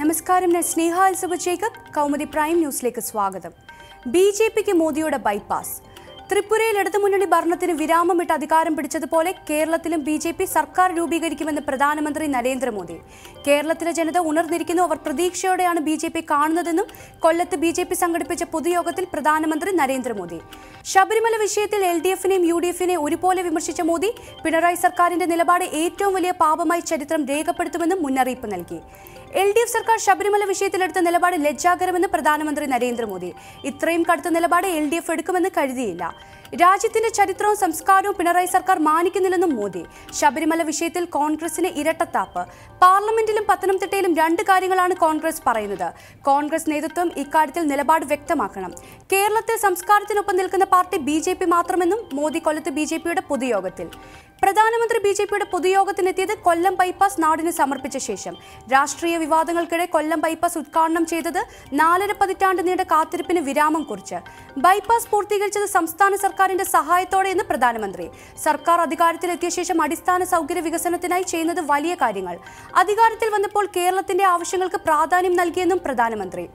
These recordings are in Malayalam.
നമസ്കാരം ഞാൻ സ്നേഹ അൽസബ ജേക്കബ്. കൗമുദി പ്രൈം ന്യൂസിലേക്ക് സ്വാഗതം. ബി ജെ പിക്ക് മോദിയുടെ ബൈപ്പാസ്. ത്രിപുരയിൽ ഇടതുമുന്നണി ഭരണത്തിന് വിരാമമിട്ട് അധികാരം പിടിച്ചതുപോലെ കേരളത്തിലും ബി ജെ പി സർക്കാർ രൂപീകരിക്കുമെന്ന് പ്രധാനമന്ത്രി നരേന്ദ്രമോദി. കേരളത്തിലെ ജനത ഉണർന്നിരിക്കുന്നു. അവർ പ്രതീക്ഷയോടെയാണ് ബി ജെ പി കാണുന്നതെന്നും കൊല്ലത്ത് ബി ജെ പി സംഘടിപ്പിച്ച പൊതുയോഗത്തിൽ പ്രധാനമന്ത്രി നരേന്ദ്രമോദി. ശബരിമല വിഷയത്തിൽ എൽ ഡി എഫിനെയും യു ഡി എഫിനെയും ഒരുപോലെ വിമർശിച്ച മോദി പിണറായി സർക്കാരിന്റെ നിലപാട് ഏറ്റവും വലിയ പാപമായി ചരിത്രം രേഖപ്പെടുത്തുമെന്നും മുന്നറിയിപ്പ് നൽകി. എൽ ഡി എഫ് സർക്കാർ ശബരിമല വിഷയത്തിലെടുത്ത നിലപാട് ലജ്ജാകരമെന്ന് പ്രധാനമന്ത്രി നരേന്ദ്രമോദി. ഇത്രയും കടുത്ത നിലപാട് എൽ ഡി എഫ് എടുക്കുമെന്ന് കരുതിയില്ല. രാജ്യത്തിന്റെ ചരിത്രവും സംസ്കാരവും പിണറായി സർക്കാർ മാനിക്കുന്നില്ലെന്നും മോദി. ശബരിമല വിഷയത്തിൽ കോൺഗ്രസിന് ഇരട്ടത്താപ്പ്. പാർലമെന്റിലും പത്തനംതിട്ടയിലും രണ്ട് കാര്യങ്ങളാണ് കോൺഗ്രസ് പറയുന്നത്. കോൺഗ്രസ് നേതൃത്വം ഇക്കാര്യത്തിൽ നിലപാട് വ്യക്തമാക്കണം. കേരളത്തിൽ സംസ്കാരത്തിനൊപ്പം നിൽക്കുന്ന പാർട്ടി ബി ജെ പി മാത്രമെന്നും മോദി കൊല്ലത്ത് ബി ജെ പിയുടെ പൊതുയോഗത്തിൽ. പ്രധാനമന്ത്രി ബി ജെ പിയുടെ പൊതുയോഗത്തിനെത്തിയത് കൊല്ലം ബൈപ്പാസ് നാടിന് സമർപ്പിച്ച ശേഷം. രാഷ്ട്രീയ വിവാദങ്ങൾക്കിടെ കൊല്ലം ബൈപ്പാസ് ഉദ്ഘാടനം ചെയ്തത് നാലര പതിറ്റാണ്ട് നീണ്ട കാത്തിരിപ്പിന് വിരാമം കുറിച്ച്. ബൈപ്പാസ് പൂർത്തീകരിച്ചത് സംസ്ഥാന സർക്കാരിന്റെ സഹായത്തോടെയെന്ന് പ്രധാനമന്ത്രി. സർക്കാർ അധികാരത്തിലെത്തിയ ശേഷം അടിസ്ഥാന സൗകര്യ വികസനത്തിനായി ചെയ്യുന്നത് വലിയ കാര്യങ്ങൾ. അധികാരത്തിൽ വന്നപ്പോൾ കേരളത്തിന്റെ ആവശ്യങ്ങൾക്ക് പ്രാധാന്യം നൽകിയെന്നും പ്രധാനമന്ത്രി.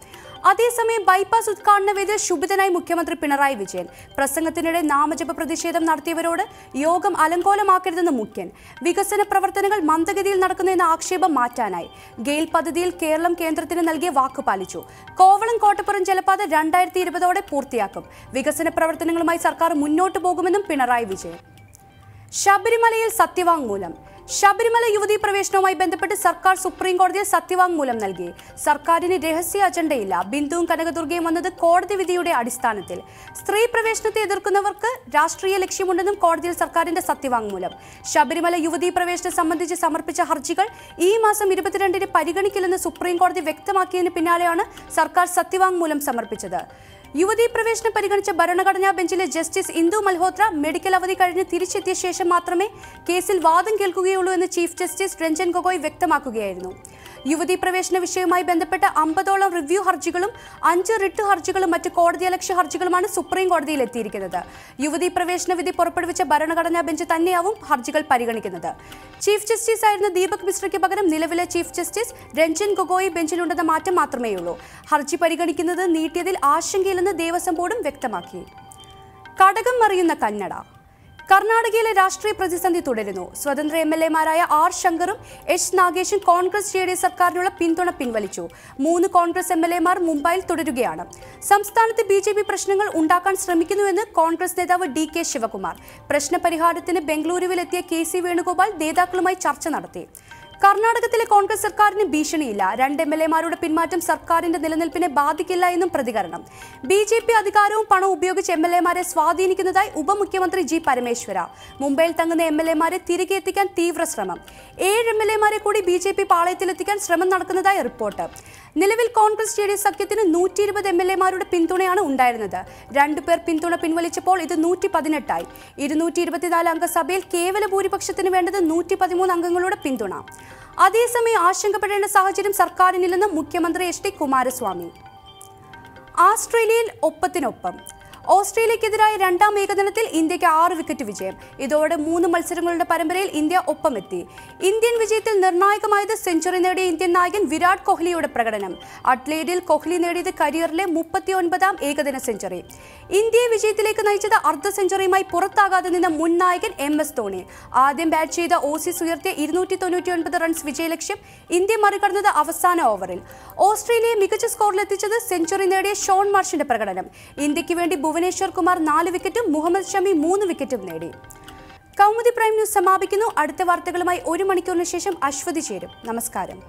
അതേസമയം ബൈപ്പാസ് ഉദ്ഘാടന വേദിയിൽ ശുഭിതനായി മുഖ്യമന്ത്രി പിണറായി വിജയൻ. പ്രസംഗത്തിനിടെ നാമജപ പ്രതിഷേധം നടത്തിയവരോട് യോഗം അലങ്കോലമാക്കരുതെന്ന് മുഖ്യൻ. വികസന പ്രവർത്തനങ്ങൾ മന്ദഗതിയിൽ നടക്കുന്നുവെന്ന ആക്ഷേപം മാറ്റാനായി ഗെയിൽ പദ്ധതിയിൽ കേരളം കേന്ദ്രത്തിന് നൽകിയ വാക്ക് പാലിച്ചു. കോവളം കോട്ടപ്പുറം ജലപാത രണ്ടായിരത്തി ഇരുപതോടെ പൂർത്തിയാക്കും. വികസന പ്രവർത്തനങ്ങളുമായി സർക്കാർ മുന്നോട്ടു പോകുമെന്നും പിണറായി വിജയൻ. ശബരിമലയിൽ സത്യവാങ്മൂലം. ശബരിമല യുവതീ പ്രവേശനവുമായി ബന്ധപ്പെട്ട് സർക്കാർ സുപ്രീം കോടതിയിൽ സത്യവാങ്മൂലം നൽകി. സർക്കാരിന് രഹസ്യ അജണ്ടയില്ല. ബിന്ദുവും കനകദുർഗയും വന്നത് കോടതി വിധിയുടെ അടിസ്ഥാനത്തിൽ. സ്ത്രീ പ്രവേശനത്തെ എതിർക്കുന്നവർക്ക് രാഷ്ട്രീയ ലക്ഷ്യമുണ്ടെന്നും കോടതിയിൽ സർക്കാരിന്റെ സത്യവാങ്മൂലം. ശബരിമല യുവതീ പ്രവേശനം സംബന്ധിച്ച് സമർപ്പിച്ച ഹർജികൾ ഈ മാസം ഇരുപത്തിരണ്ടിന് പരിഗണിക്കില്ലെന്ന് സുപ്രീം കോടതി വ്യക്തമാക്കിയതിന് പിന്നാലെയാണ് സർക്കാർ സത്യവാങ്മൂലം സമർപ്പിച്ചത്. യുവതീ പ്രവേശനം പരിഗണിച്ച ഭരണഘടനാ ബെഞ്ചിലെ ജസ്റ്റിസ് ഇന്ദു മൽഹോത്ര മെഡിക്കൽ അവധി കഴിഞ്ഞ് തിരിച്ചെത്തിയ ശേഷം മാത്രമേ കേസിൽ വാദം കേൾക്കുകയുള്ളൂ എന്ന് ചീഫ് ജസ്റ്റിസ് രഞ്ജൻ ഗൊഗോയ് വ്യക്തമാക്കുകയായിരുന്നു. യുവതീ പ്രവേശന വിഷയവുമായി ബന്ധപ്പെട്ട അമ്പതോളം റിവ്യൂ ഹർജികളും അഞ്ച് റിട്ട് ഹർജികളും മറ്റ് കോടതിയലക്ഷ്യ ഹർജികളുമാണ് സുപ്രീം കോടതിയിൽ എത്തിയിരിക്കുന്നത്. യുവതീ പ്രവേശന വിധി പുറപ്പെടുവിച്ച ഭരണഘടനാ ബെഞ്ച് തന്നെയാവും ഹർജികൾ പരിഗണിക്കുന്നത്. ചീഫ് ജസ്റ്റിസ് ആയിരുന്ന ദീപക് മിശ്രയ്ക്ക് പകരം നിലവിലെ ചീഫ് ജസ്റ്റിസ് രഞ്ജൻ ഗൊഗോയി ബെഞ്ചിലുണ്ടെന്ന മാറ്റം മാത്രമേയുള്ളൂ. ഹർജി പരിഗണിക്കുന്നത് നീട്ടിയതിൽ ആശങ്കയില്ലെന്ന് ദേവസ്വം ബോർഡും വ്യക്തമാക്കി. കടകം മറിയുന്ന കന്നഡ. കർണാടകയിലെ രാഷ്ട്രീയ പ്രതിസന്ധി തുടരുന്നു. സ്വതന്ത്ര എം എൽ എമാരായ ആർ ശങ്കറും എച്ച് നാഗേഷും കോൺഗ്രസ് ജെ ഡി സർക്കാരിനുള്ള പിന്തുണ പിൻവലിച്ചു. മൂന്ന് കോൺഗ്രസ് എം എൽ എമാർ മുംബൈയിൽ തുടരുകയാണ്. സംസ്ഥാനത്ത് ബി ജെ പി പ്രശ്നങ്ങൾ ഉണ്ടാക്കാൻ ശ്രമിക്കുന്നുവെന്ന് കോൺഗ്രസ് നേതാവ് ഡി കെ ശിവകുമാർ. പ്രശ്നപരിഹാരത്തിന് ബംഗളൂരുവിലെത്തിയ കെ സി വേണുഗോപാൽ നേതാക്കളുമായി ചർച്ച നടത്തി. കർണാടകത്തിലെ കോൺഗ്രസ് സർക്കാരിന് ഭീഷണിയില്ല. രണ്ട് എം എൽ എമാരുടെ പിന്മാറ്റം സർക്കാരിന്റെ നിലനിൽപ്പിനെ ബാധിക്കില്ല എന്നും പ്രതികരണം. ബി ജെ പി അധികാരവും പണവും ഉപയോഗിച്ച് എം എൽ എമാരെ സ്വാധീനിക്കുന്നതായി ഉപമുഖ്യമന്ത്രി ജി പരമേശ്വര. മുംബൈയിൽ തങ്ങുന്ന എം എൽ എമാരെ തിരികെ എത്തിക്കാൻ തീവ്ര ശ്രമം. ഏഴ് എം എൽ എമാരെ കൂടി ബി ജെ പി പാളയത്തിലെത്തിക്കാൻ ശ്രമം നടക്കുന്നതായി റിപ്പോർട്ട്. നിലവിൽ കോൺഗ്രസ് ജെ ഡി എസ് സഖ്യത്തിന് നൂറ്റി ഇരുപത് എം എൽ എമാരുടെ പിന്തുണയാണ് ഉണ്ടായിരുന്നത്. രണ്ടുപേർ പിന്തുണ പിൻവലിച്ചപ്പോൾ ഇത് നൂറ്റി പതിനെട്ടായി ഇരുന്നൂറ്റി ഇരുപത്തിനാല് അംഗ സഭയിൽ കേവല ഭൂരിപക്ഷത്തിന് വേണ്ടത് നൂറ്റി പതിമൂന്ന് അംഗങ്ങളുടെ പിന്തുണ. അതേസമയം ആശങ്കപ്പെടേണ്ട സാഹചര്യം സർക്കാരിനില്ലെന്ന് മുഖ്യമന്ത്രി എച്ച് ടി കുമാരസ്വാമി. ആസ്ട്രേലിയയിൽ ഒപ്പത്തിനൊപ്പം ഓസ്ട്രേലിയക്കെതിരായ രണ്ടാം ഏകദിനത്തിൽ ഇന്ത്യയ്ക്ക് ആറ് വിക്കറ്റ് വിജയം. ഇതോടെ മൂന്ന് മത്സരങ്ങളുടെ പരമ്പരയിൽ ഇന്ത്യ ഒപ്പമെത്തി. ഇന്ത്യൻ വിജയത്തിൽ നിർണായകമായത് സെഞ്ചുറി നേടിയ ഇന്ത്യൻ നായകൻ വിരാട് കോഹ്ലിയുടെ പ്രകടനം. അട്ലേഡിൽ കോഹ്ലി നേടിയത് കരിയറിലെ മുപ്പത്തിയൊൻപതാം ഏകദിന സെഞ്ചുറി. ഇന്ത്യയെ വിജയത്തിലേക്ക് നയിച്ചത് അർദ്ധ സെഞ്ചുറിയുമായി പുറത്താകാതെ നിന്ന മുൻ നായകൻ എം എസ് ധോണി. ആദ്യം ബാറ്റ് ചെയ്ത ഓസീസ് ഉയർത്തിയ ഇരുന്നൂറ്റി തൊണ്ണൂറ്റിയൊൻപത് റൺസ് വിജയലക്ഷ്യം ഇന്ത്യ മറികടന്നത് അവസാന ഓവറിൽ. ഓസ്ട്രേലിയയെ മികച്ച സ്കോറിലെത്തിച്ചത് സെഞ്ചുറി നേടിയ ഷോൺ മാർഷിന്റെ പ്രകടനം. ഇന്ത്യയ്ക്ക് വേണ്ടി ഭുവനേശ്വർ കുമാർ നാല് വിക്കറ്റും മുഹമ്മദ് ഷമി മൂന്ന് വിക്കറ്റും നേടി. കൗമുദി പ്രൈം ന്യൂസ് സമാപിക്കുന്നു. അടുത്ത വാർത്തകളുമായി ഒരു മണിക്കൂറിന് ശേഷം അശ്വതി ചേരും. നമസ്കാരം.